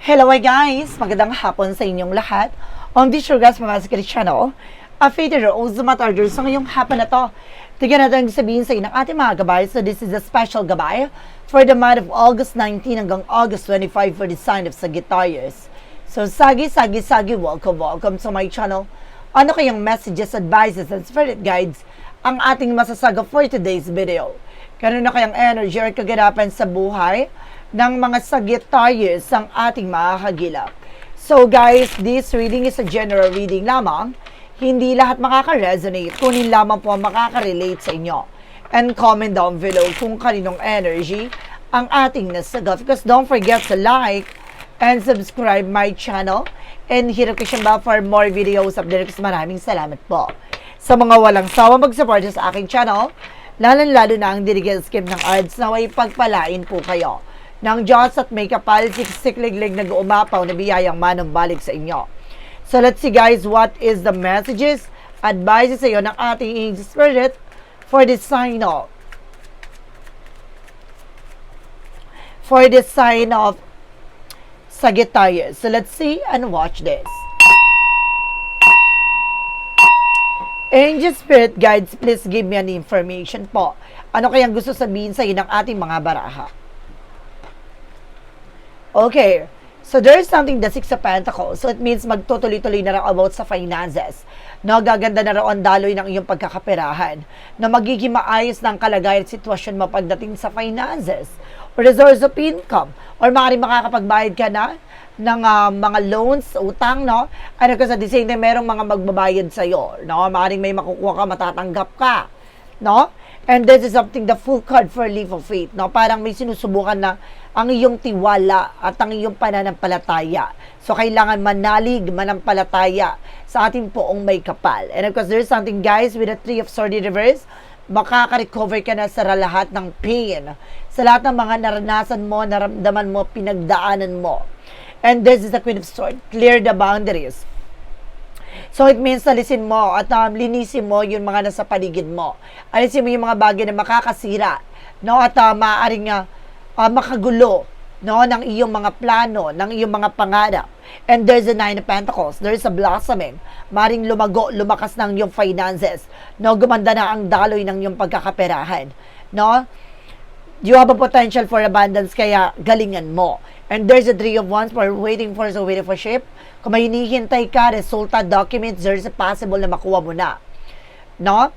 Hello guys! Magandang hapon sa inyong lahat. On this your guys, Mamaskari Channel, a Fader Rose Matarder sa ngayong hapon na to. Tignan natin sabihin sa inyo ng ating mga gabay. So this is a special gabay for the month of August 19 hanggang August 25 for the sign of Sagittarius. So Sagi, Sagi, Sagi, welcome, welcome to my channel. Ano kayang messages, advices, and spirit guides ang ating masasaga for today's video? Ganun na kayang energy or kaganapan sa buhay ng mga Sagittarius ang ating makakagilap. So guys, this reading is a general reading lamang. Hindi lahat makaka-resonate, kunin lamang po ang makaka-relate sa inyo. And comment down below kung kaninong energy ang ating nasagot. Because don't forget to like and subscribe my channel and hit notification bell for more videos updates. Maraming salamat po. Sa mga walang sawa mag-support sa aking channel, lalo-lalo na ang dirigil skip ng ads na way pagpalain po kayo ng Diyos at may kapal siksikliglig na umapaw na biyayang manong balik sa inyo. So let's see guys, what is the messages, advices sa iyo ng ating spirit for this sign of for this sign of Sagittarius. So let's see and watch this. Angel Spirit Guides, please give me an information po. Ano kayang gusto sabihin sa ng ating mga baraha? Okay. So there's something the Six of Pentacles. So it means magtutuloy-tuloy na raw about sa finances. No, gaganda na raw ang daloy ng iyong pagkakaperahan. Na magiging maayos ng kalagayan at sitwasyon mo pagdating sa finances. Or the source of income. Or maaaring makakapagbayad ka na ng ah, mga loans, utang, no? Ano kasi at the merong mga magbabayad sa'yo, no? Maaaring may makukuha ka, matatanggap ka, no? And this is something, the full card for leap of faith, no? Parang may sinusubukan na ang iyong tiwala at ang iyong pananampalataya. So, kailangan manalig, manampalataya sa ating poong may kapal. And of course, there's something, guys, with the Three of Swords reverse, makaka-recover ka na sa lahat ng pain, sa lahat ng mga naranasan mo, naramdaman mo, pinagdaanan mo. And this is the Queen of Swords. Clear the boundaries. So it means alisin mo at um, linisin mo yung mga nasa paligid mo. Alisin mo yung mga bagay na makakasira, no? At uh, maaaring uh, uh, makagulo, no? Ng iyong mga plano, ng iyong mga pangarap. And there's a Nine of Pentacles. There's a blossoming. Maring lumago, lumakas ng iyong finances. No? Gumanda na ang daloy ng iyong pagkakaperahan. No? You have a potential for abundance, kaya galingan mo. And there's a three of wands for waiting for so waiting for ship. Kung may hinihintay ka, resulta, documents, there's a possible na makuha mo na. No?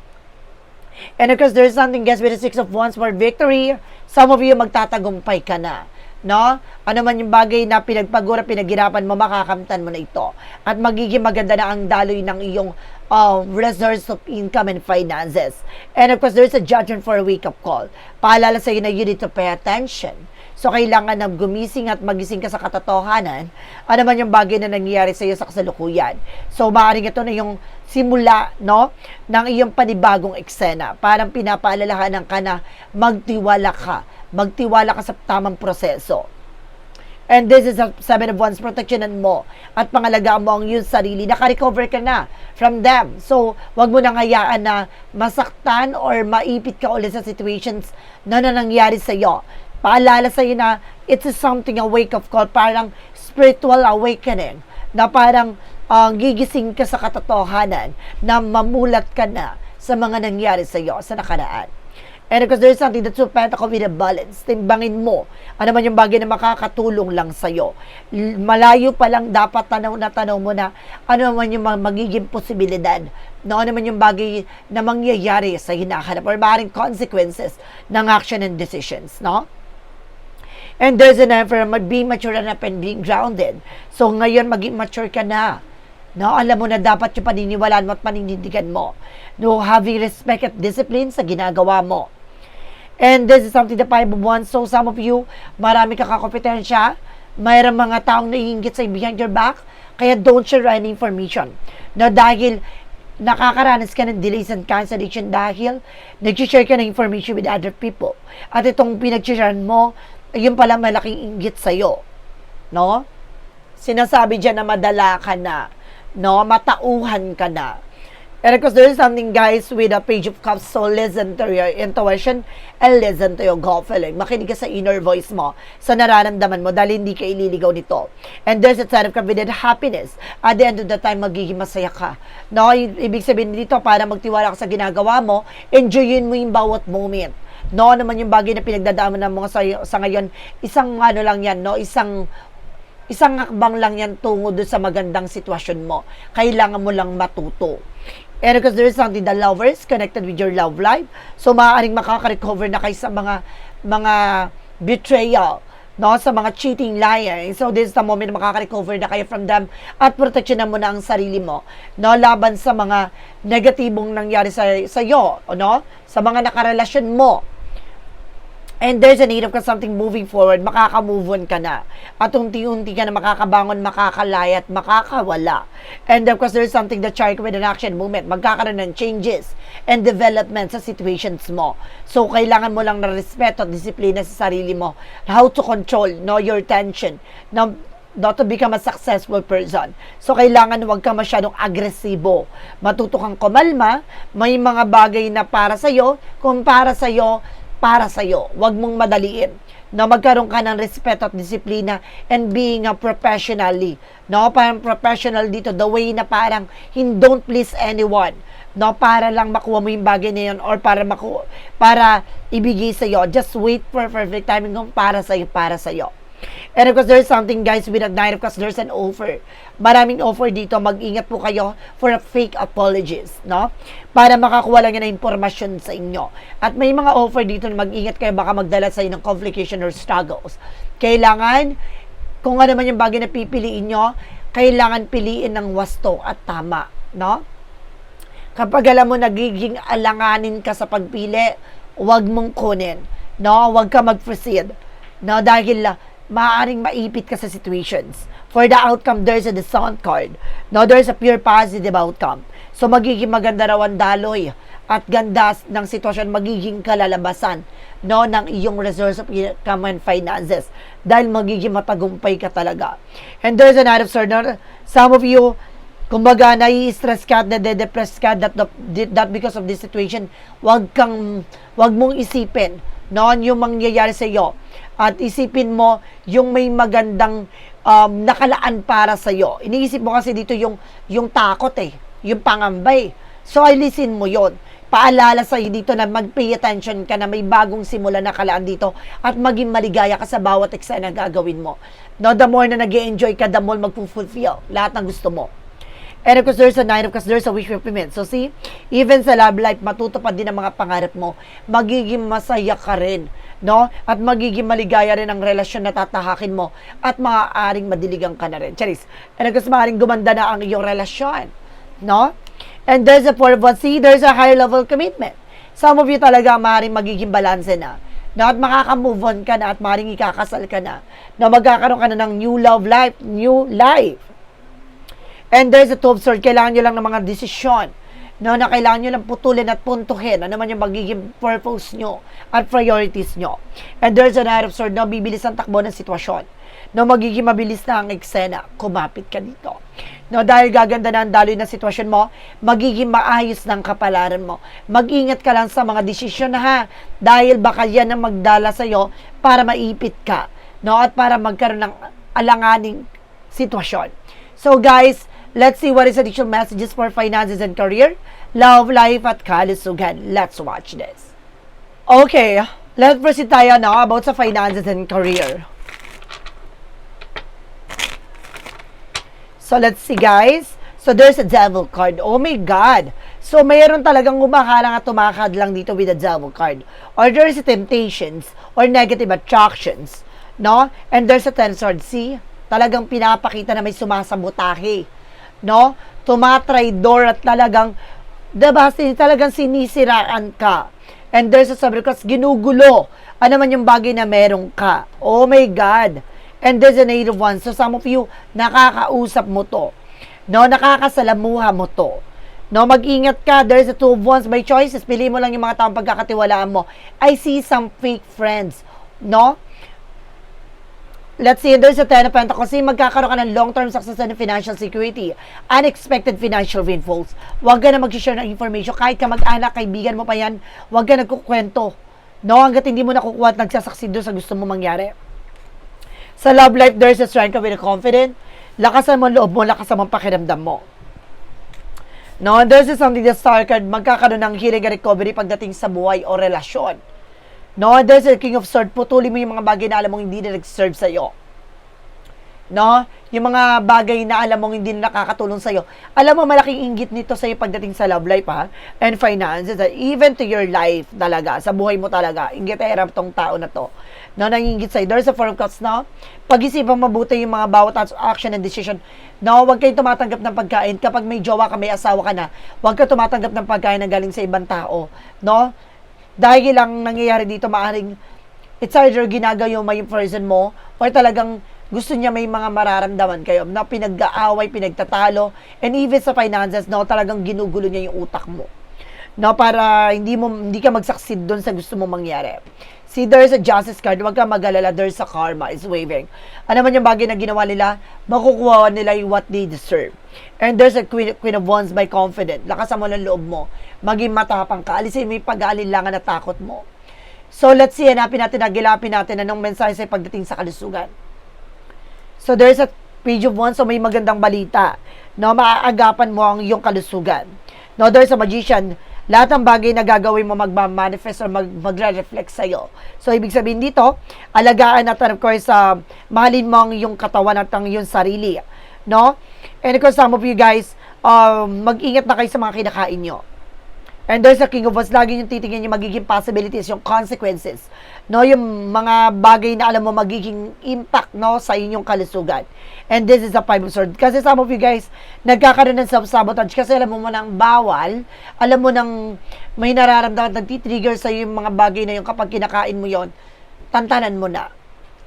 And of course, there's something, guys, with the six of wands for victory. Some of you, magtatagumpay ka na. No? Ano man yung bagay na pinagpagura, pinaghirapan mo, makakamtan mo na ito. At magiging maganda na ang daloy ng iyong uh, resource of income and finances. And of course, there's a judgment for a wake-up call. Paalala sa iyo na you need to pay attention. So, kailangan na gumising at magising ka sa katotohanan. Ano man yung bagay na nangyayari sa iyo sa kasalukuyan. So, maaaring ito na yung simula, no, ng iyong panibagong eksena. Parang pinapaalalahanan ka na magtiwala ka. Magtiwala ka sa tamang proseso. And this is a seven of wands, protectionan mo at pangalagaan mo ang iyong sarili. Naka-recover ka na from them. So, wag mo nang hayaan na masaktan or maipit ka ulit sa situations na, na nangyari sa iyo. Paalala sa iyo na it's something, a wake-up call, parang spiritual awakening, na parang uh, gigising ka sa katotohanan, na mamulat ka na sa mga nangyari sa iyo sa nakaraan. And because there's something that's so pentacle with a balance, timbangin mo. Ano man yung bagay na makakatulong lang sa'yo. Malayo pa lang dapat tanaw na tanaw mo na ano man yung magiging posibilidad. No, ano man yung bagay na mangyayari sa hinahanap or maaaring consequences ng action and decisions, no? And there's an effort mag be mature enough and being grounded. So ngayon maging mature ka na. No, alam mo na dapat yung paniniwalaan mo at paninindigan mo. No, having respect at discipline sa ginagawa mo. And this is something five of wands. So some of you, marami ka kakompetensya. Mayroong mga taong naiingit sa behind your back. Kaya don't share any information. No, dahil nakakaranas ka ng delays and cancellation dahil nag-share ka ng information with other people. At itong pinag-share mo, yun pala malaking inggit sa'yo. No? Sinasabi dyan na madala ka na. No? Matauhan ka na. And of course, there is something, guys, with a page of cups. So, listen to your intuition and listen to your gut feeling. Makinig ka sa inner voice mo, sa nararamdaman mo, dahil hindi ka ililigaw nito. And there's a sign of confident happiness. At the end of the time, magiging masaya ka. No, ibig sabihin dito, para magtiwala ka sa ginagawa mo, enjoyin mo yung bawat moment. No, naman yung bagay na pinagdadaanan mo sa, sa ngayon, isang ano lang yan, no, isang isang hakbang lang yan tungo doon sa magandang sitwasyon mo. Kailangan mo lang matuto. And because there is something the lovers connected with your love life. So maaaring makaka-recover na kayo sa mga mga betrayal no sa mga cheating liar. So this is the moment na makaka-recover na kayo from them at proteksyonan mo na ang sarili mo no laban sa mga negatibong nangyari sa sa iyo, no? Sa mga nakarelasyon mo. And there's a need of something moving forward, makaka-move on ka na. At unti-unti ka na makakabangon, makakalayat, makakawala. And of course, there's something that chart with an action movement. Magkakaroon ng changes and development sa situations mo. So, kailangan mo lang na respeto at disiplina sa sarili mo. How to control, no, your tension. No, not to become a successful person. So, kailangan huwag ka masyadong agresibo. Matuto kang kumalma. May mga bagay na para sa'yo. Kung para sa'yo, para sa'yo. Huwag mong madaliin na magkaroon ka ng respeto at disiplina and being a professionally. No, parang professional dito, the way na parang hin don't please anyone. No, para lang makuha mo yung bagay na yun or para maku para ibigay sa iyo. Just wait for perfect timing kung para sa iyo, para sa iyo. And of course, there's something guys with a night of course, there's an offer. Maraming offer dito. Mag-ingat po kayo for a fake apologies, no? Para makakuha lang yan ng impormasyon sa inyo. At may mga offer dito na mag-ingat kayo baka magdala sa inyo ng complication or struggles. Kailangan, kung ano man yung bagay na pipiliin nyo, kailangan piliin ng wasto at tama, no? Kapag alam mo nagiging alanganin ka sa pagpili, huwag mong kunin. No, huwag ka mag-proceed. No, dahil maaaring maipit ka sa situations. For the outcome, there's a descent card. No, there's a pure positive outcome. So, magiging maganda raw ang daloy at ganda ng sitwasyon, magiging kalalabasan no, ng iyong resource of income and finances dahil magiging matagumpay ka talaga. And there's another sir, no, some of you, kumbaga, nai-stress ka, nade-depress ka, that, that because of this situation, wag kang, wag mong isipin, no, yung mangyayari sa iyo. At isipin mo yung may magandang um, nakalaan para sa iyo. Iniisip mo kasi dito yung, yung takot eh, yung pangambay. So, alisin mo yon paalala sa iyo dito na mag-pay attention ka na may bagong simula na kalaan dito at maging maligaya ka sa bawat eksena na gagawin mo. No, the more na nag enjoy ka, the more magpo-fulfill lahat ng gusto mo. And of course, there's a nine, of course, there's a wish fulfillment. So see, even sa love life, matutupad din ang mga pangarap mo. Magiging masaya ka rin. No? At magiging maligaya rin ang relasyon na tatahakin mo. At maaaring madiligan ka na rin. Charis. And course, maaaring gumanda na ang iyong relasyon. No? And there's a four of one. See, there's a higher level commitment. Some of you talaga maaaring magiging balance na. Na at makaka-move on ka na at maaaring ikakasal ka na. Na magkakaroon ka na ng new love life, new life. And there's a two of swords, kailangan nyo lang ng mga desisyon no, na kailangan nyo lang putulin at puntuhin ano man yung magiging purpose nyo at priorities nyo. And there's an Knight of Swords, no, bibilis ang takbo ng sitwasyon. No, magiging mabilis na ang eksena. Kumapit ka dito. No, dahil gaganda na ang daloy ng sitwasyon mo, magiging maayos ng kapalaran mo. Mag-ingat ka lang sa mga desisyon na ha, dahil baka yan ang magdala sa'yo para maipit ka. No, at para magkaroon ng alanganing sitwasyon. So guys, Let's see what is additional messages for finances and career, love, life, at kalusugan. Let's watch this. Okay, let's proceed tayo now about sa finances and career. So let's see guys. So there's a devil card. Oh my God. So mayroon talagang umakalang at tumakad lang dito with the devil card. Or there's temptations or negative attractions. No? And there's a ten sword. See? Talagang pinapakita na may sumasabotahe no? Tumatraidor at talagang, diba, talagang sinisiraan ka. And there's a sabi because ginugulo. Ano man yung bagay na meron ka. Oh my God. And there's a native one. So some of you, nakakausap mo to. No, nakakasalamuha mo to. No, mag-ingat ka. There's a two of wands by choices. Pili mo lang yung mga taong pagkakatiwalaan mo. I see some fake friends. No? Let's see, there's a Ten of Pentacles. Magkakaroon ka ng long-term success and financial security. Unexpected financial windfalls. Huwag ka na mag-share ng information. Kahit ka mag-anak, kaibigan mo pa yan, huwag ka nagkukwento. No, hanggat hindi mo nakukuha at nagsasucceed doon sa gusto mo mangyari. Sa love life, there's a strength of confident. Lakasan mo ang loob mo, lakasan mo ang pakiramdam mo. No, and there's something that star card, magkakaroon ng healing recovery pagdating sa buhay o relasyon. No, a king of swords, putuli mo yung mga bagay na alam mong hindi na nag-serve sa'yo. No? Yung mga bagay na alam mong hindi na nakakatulong sa'yo. Alam mo, malaking inggit nito sa'yo pagdating sa love life, ha? And finances, ha? even to your life talaga, sa buhay mo talaga. Inggit hirap tong tao na to. No, nangingit sa'yo. There's a four of cups, no? Pag-isipan mabuti yung mga bawat action and decision. No, huwag kayong tumatanggap ng pagkain. Kapag may jowa ka, may asawa ka na, huwag ka tumatanggap ng pagkain na galing sa ibang tao. No? Dahil lang nangyayari dito, maaring it's either ginagayo mo yung person mo or talagang gusto niya may mga mararamdaman kayo na pinag-aaway, pinagtatalo, and even sa finances, no, talagang ginugulo niya yung utak mo. No, para hindi mo hindi ka mag-succeed doon sa gusto mo mangyari. See, there's a justice card. Huwag ka mag-alala. There's a karma. It's waving. Ano man yung bagay na ginawa nila, makukuha nila yung what they deserve. And there's a queen, queen of wands by confident. Lakasan mo ng loob mo. Maging matapang ka. Alisin mo yung pag-aalilangan na takot mo. So, let's see. Hanapin natin, nagilapin natin anong mensahe sa pagdating sa kalusugan. So, there's a page of wands. So, may magandang balita. No, maaagapan mo ang iyong kalusugan. No, there's a magician lahat ng bagay na gagawin mo magma-manifest or mag magre-reflect sa iyo. So, ibig sabihin dito, alagaan natin, of course, uh, mahalin mo ang iyong katawan at ang iyong sarili. No? And of course, some of you guys, um, mag-ingat na kayo sa mga kinakain nyo. And there's a king of wands, lagi yung titingnan yung magiging possibilities, yung consequences. No, yung mga bagay na alam mo magiging impact no sa inyong kalusugan. And this is a five of swords. Kasi some of you guys, nagkakaroon ng self-sabotage kasi alam mo mo nang bawal, alam mo nang may nararamdaman, nagtitrigger sa yung mga bagay na yung kapag kinakain mo yon tantanan mo na.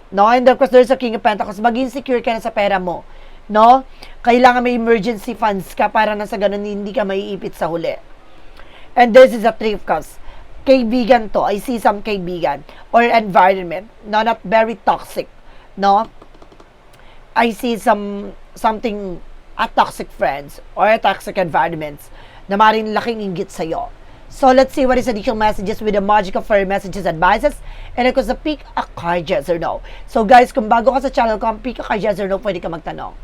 No? And of course, there's a king of pentacles. Maging secure ka na sa pera mo. No? Kailangan may emergency funds ka para na sa ganun hindi ka maiipit sa huli. And this is a of cups. Kaibigan to. I see some kaibigan. Or environment. No, not very toxic. No? I see some something a toxic friends or a toxic environments na maring laking inggit sa'yo. So, let's see what is additional messages with the magical fairy messages advices. And of course, the pick a card, yes or no. So, guys, kung bago ka sa channel ko, ang pick a card, yes or no, pwede ka magtanong.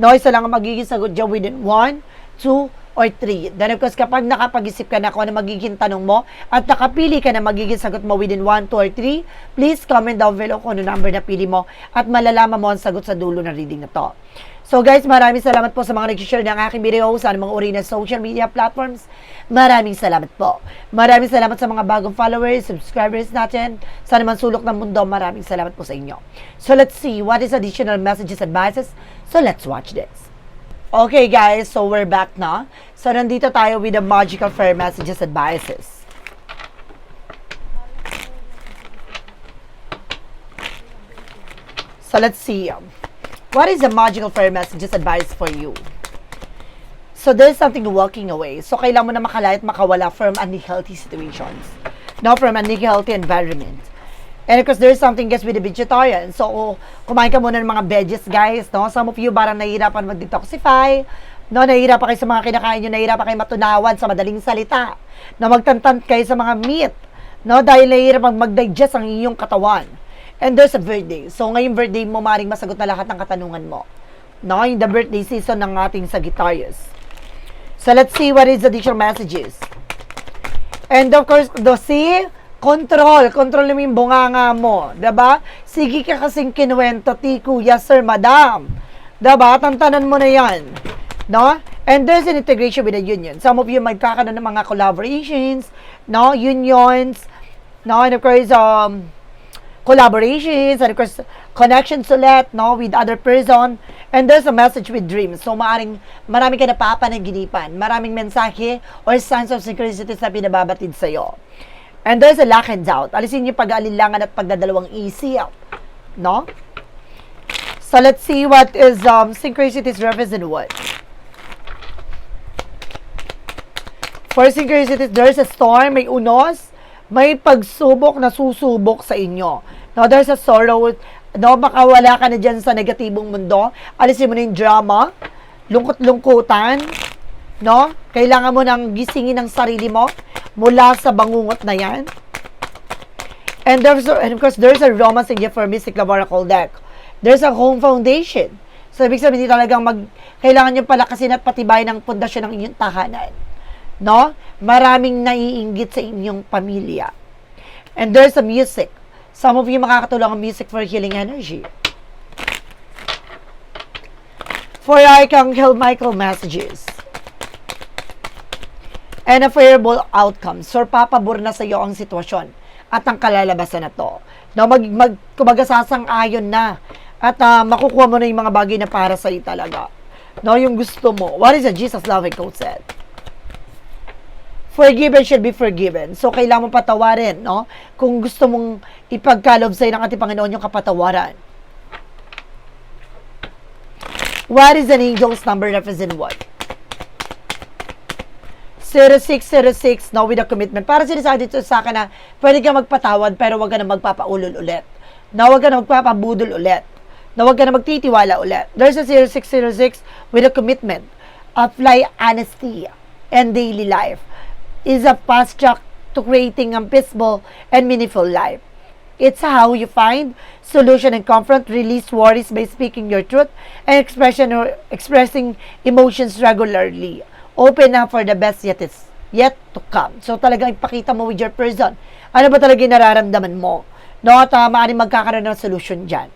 No, isa lang ang magiging sagot dyan within 1, 2, or 3. Then of course, kapag nakapag-isip ka na kung ano magiging tanong mo at nakapili ka na magiging sagot mo within 1, 2, or 3, please comment down below kung ano number na pili mo at malalaman mo ang sagot sa dulo ng reading na to. So guys, maraming salamat po sa mga nag-share ng aking video sa mga uri ng social media platforms. Maraming salamat po. Maraming salamat sa mga bagong followers, subscribers natin. Sa naman sulok ng mundo, maraming salamat po sa inyo. So let's see what is additional messages advices. So let's watch this. Okay guys, so we're back na. So nandito tayo with the magical fair messages advices. So let's see. um, What is the magical fair messages advice for you? So there's something walking away. So kailangan mo na makalaya at makawala from unhealthy situations. No, from unhealthy environment. And of course, there's something guys with the vegetarian. So, kumain ka muna ng mga veggies, guys. No? Some of you parang nahihirapan mag-detoxify. No, nahihirapan kayo sa mga kinakain nyo. Nahihirapan kayo matunawan sa madaling salita. Na magtantant kayo sa mga meat. No, dahil nahihirapan mag-digest ang inyong katawan. And there's a birthday. So, ngayong birthday mo, maring masagot na lahat ng katanungan mo. No, in the birthday season ng ating Sagittarius. So, let's see what is the additional messages. And of course, the see, control. Control mo yung bunganga mo. ba? Sige ka kasing kinuwento, ti kuya, sir, madam. ba? Tantanan mo na yan. No? And there's an integration with the union. Some of you magkakaroon ng mga collaborations, no? Unions, no? And of course, um, collaborations, and of course, connections ulit, no? With other person. And there's a message with dreams. So, maaring marami ka napapanaginipan. Maraming mensahe or signs of synchronicities na pinababatid sa'yo. And there's a lack and doubt. Alisin yung pag-aalilangan at pagdadalawang isip. No? So, let's see what is um, synchronicities represent what. For synchronicities, there's a storm, may unos, may pagsubok na susubok sa inyo. Now, there's a sorrow No, baka wala ka na dyan sa negatibong mundo. Alisin mo na yung drama, lungkot-lungkutan, no? Kailangan mo nang gisingin ang sarili mo mula sa bangungot na yan. And there's and of course, there's a romance in for Mystic Love Oracle deck. There's a home foundation. So, ibig sabihin dito talagang mag, kailangan nyo palakasin at patibayin ang pundasyon ng inyong tahanan. No? Maraming naiinggit sa inyong pamilya. And there's a music. Some of you makakatulong ang music for healing energy. For Archangel Michael messages. And a favorable outcome. So, papabor na sa iyo ang sitwasyon at ang kalalabasan na to. No, mag, mag, kumbaga sasang-ayon na at ah, makukuha mo na yung mga bagay na para sa iyo talaga. No, yung gusto mo. What is a Jesus loving quote said? Forgiven should be forgiven. So, kailangan mo patawarin, no? Kung gusto mong ipagkalob sa'yo ng ating Panginoon yung kapatawaran. What is an angel's number represent what? 0606, no, with a commitment. Para sinasabi dito sa akin na pwede ka magpatawad pero wag ka na magpapaulol ulit. Na wag ka na magpapabudol ulit. Na wag ka na magtitiwala ulit. There's a 0606 with a commitment. Apply honesty and daily life is a fast track to creating a peaceful and meaningful life. It's how you find solution and confront, release worries by speaking your truth and expression or expressing emotions regularly. Open up for the best yet is yet to come. So talagang ipakita mo with your person. Ano ba talaga yung nararamdaman mo? No, at uh, maaaring magkakaroon ng solution dyan.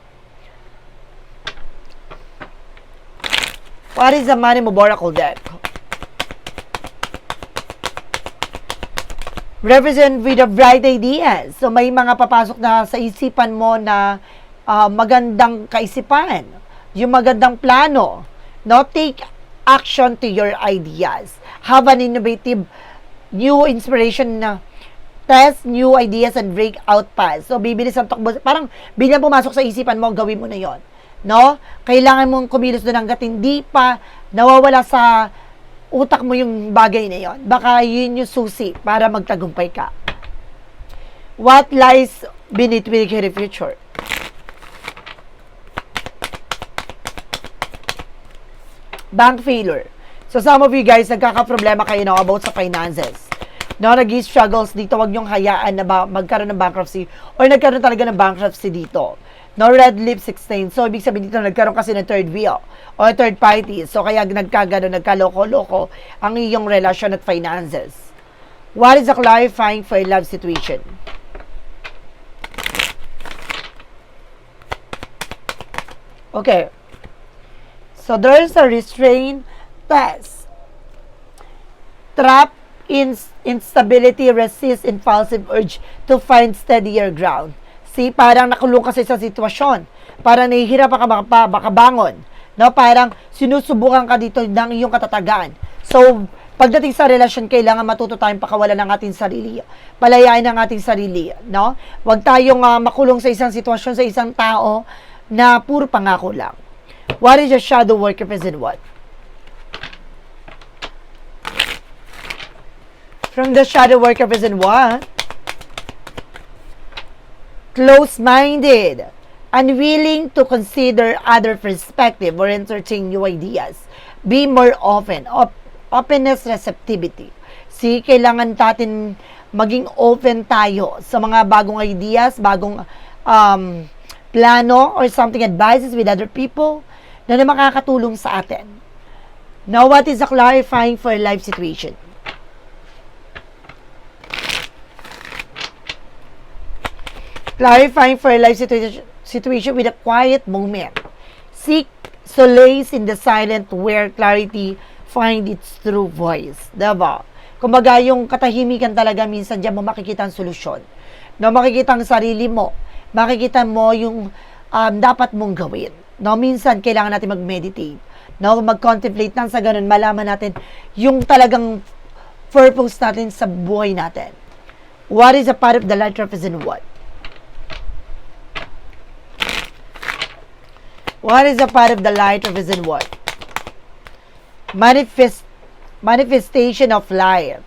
What is the money mo deck? represent with the bright ideas. So may mga papasok na sa isipan mo na ah, magandang kaisipan, yung magandang plano. No, take action to your ideas. Have an innovative new inspiration na test new ideas and breakout paths. So, bibilis ang takbo. Parang, bilang pumasok sa isipan mo, gawin mo na yon No? Kailangan mong kumilos doon hanggat hindi pa nawawala sa utak mo yung bagay na yon. Baka yun yung susi para magtagumpay ka. What lies beneath your future? Bank failure. So some of you guys, nagkakaproblema kayo na about sa finances. No, nag-struggles dito, wag niyong hayaan na ba, magkaroon ng bankruptcy or nagkaroon talaga ng bankruptcy dito. No, red lip 16. So, ibig sabihin dito, nagkaroon kasi ng third wheel o third party. So, kaya nagkagano, nagkaloko-loko ang iyong relasyon at finances. What is the clarifying for a love situation? Okay. So, there's a restraint test. Trap in instability, resist impulsive urge to find steadier ground. See, parang nakulong kasi sa sitwasyon. Parang nahihirapan ka maka, makabangon. No, parang sinusubukan ka dito ng iyong katatagan. So, pagdating sa relasyon, kailangan matuto tayong pakawalan ng ating sarili. Palayain ang ating sarili, no? Huwag tayong ah, makulong sa isang sitwasyon, sa isang tao na puro pangako lang. What is your shadow work represent what? From the shadow work represent what? Close-minded, unwilling to consider other perspective or entertain new ideas. Be more open. Op- openness, receptivity. See, kailangan natin maging open tayo sa mga bagong ideas, bagong um, plano or something advices with other people na, na makakatulong sa atin. Now, what is a clarifying for life situation? clarifying for life situation, situation with a quiet moment. Seek solace in the silent where clarity find its true voice. Diba? Kumbaga, yung katahimikan talaga minsan dyan mo makikita ang solusyon. No, makikita ang sarili mo. Makikita mo yung um, dapat mong gawin. No, minsan kailangan natin mag-meditate. No, mag-contemplate nang sa ganun malaman natin yung talagang purpose natin sa buhay natin. What is a part of the light represent what? What is a part of the light represent what? Manifest manifestation of light.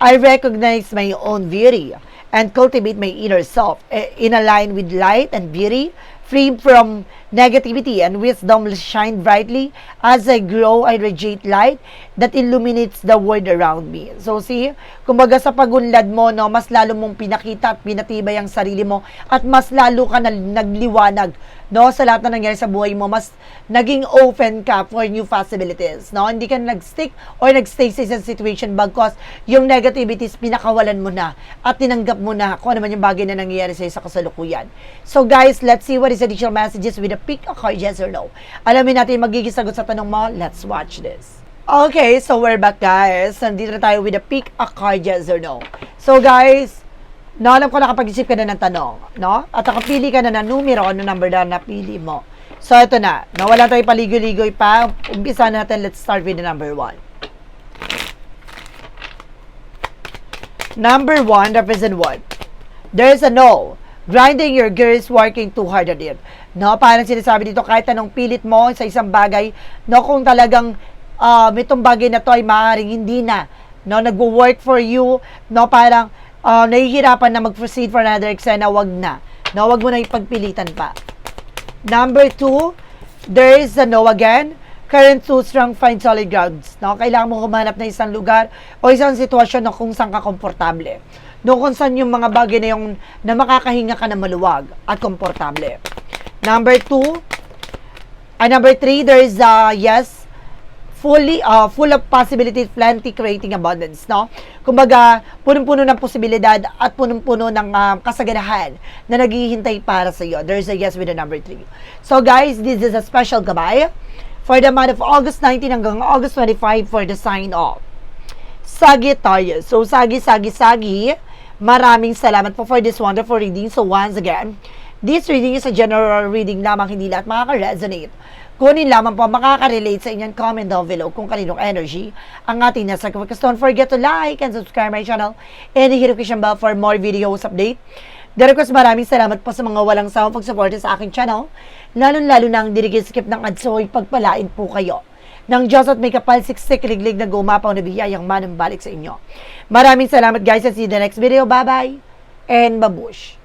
I recognize my own beauty and cultivate my inner self eh, in a line with light and beauty free from negativity and wisdom shine brightly as I grow, I radiate light that illuminates the world around me. So see, kumbaga sa pagunlad mo, no, mas lalo mong pinakita at pinatibay ang sarili mo at mas lalo ka na nagliwanag no sa lahat na nangyari sa buhay mo. Mas naging open ka for new possibilities no? Hindi ka nag-stick or nag-stay sa isang situation bagkos yung negativities pinakawalan mo na at tinanggap mo na kung ano man yung bagay na nangyayari sa sa kasalukuyan. So guys let's see what is additional messages with a pick a card yes or no alamin natin magiging sagot sa tanong mo let's watch this Okay, so we're back guys. Nandito na tayo with a pick a card, yes or no. So guys, no, alam ko nakapag-isip ka na ng tanong, no? At nakapili ka na ng numero, ano number na napili mo. So ito na, no, wala tayong paligoy-ligoy pa. Umpisa natin, let's start with the number one. Number one represent what? There is a no. Grinding your gears, working too hard at it. No, parang sinasabi dito, kahit anong pilit mo sa isang bagay, no, kung talagang um, itong bagay na to ay maaaring hindi na, no, nagwo-work for you, no, parang uh, nahihirapan na mag-proceed for another eksena, wag na. No, wag mo na ipagpilitan pa. Number two, there is a no again. Current too strong, find solid grounds. No? Kailangan mo humanap ng isang lugar o isang sitwasyon na kung saan ka komportable. No, kung saan yung mga bagay na yung na makakahinga ka na maluwag at komportable. Number two, uh, number three, there is a yes, fully uh, full of possibilities, plenty creating abundance, no? Kumbaga, punong-puno ng posibilidad at punong-puno ng uh, kasaganahan na naghihintay para sa iyo. There's a yes with the number 3. So guys, this is a special gabay for the month of August 19 hanggang August 25 for the sign off. Sagittarius. So, sagi, sagi, sagi. Maraming salamat po for this wonderful reading. So, once again, this reading is a general reading lamang, hindi lahat makaka-resonate. Kunin lamang po makaka-relate sa inyong comment down below kung kaninong energy ang ating nasa kapag. Don't forget to like and subscribe my channel and hit notification bell for more videos update. The request maraming salamat po sa mga walang sawang pagsuporta sa aking channel, lalo-lalo na ang dirigil-skip ng adsoy pagpalain po kayo ng Diyos at may kapal siksik liglig na gumapaw na biyayang manang balik sa inyo. Maraming salamat guys at see you the next video. Bye-bye and babush!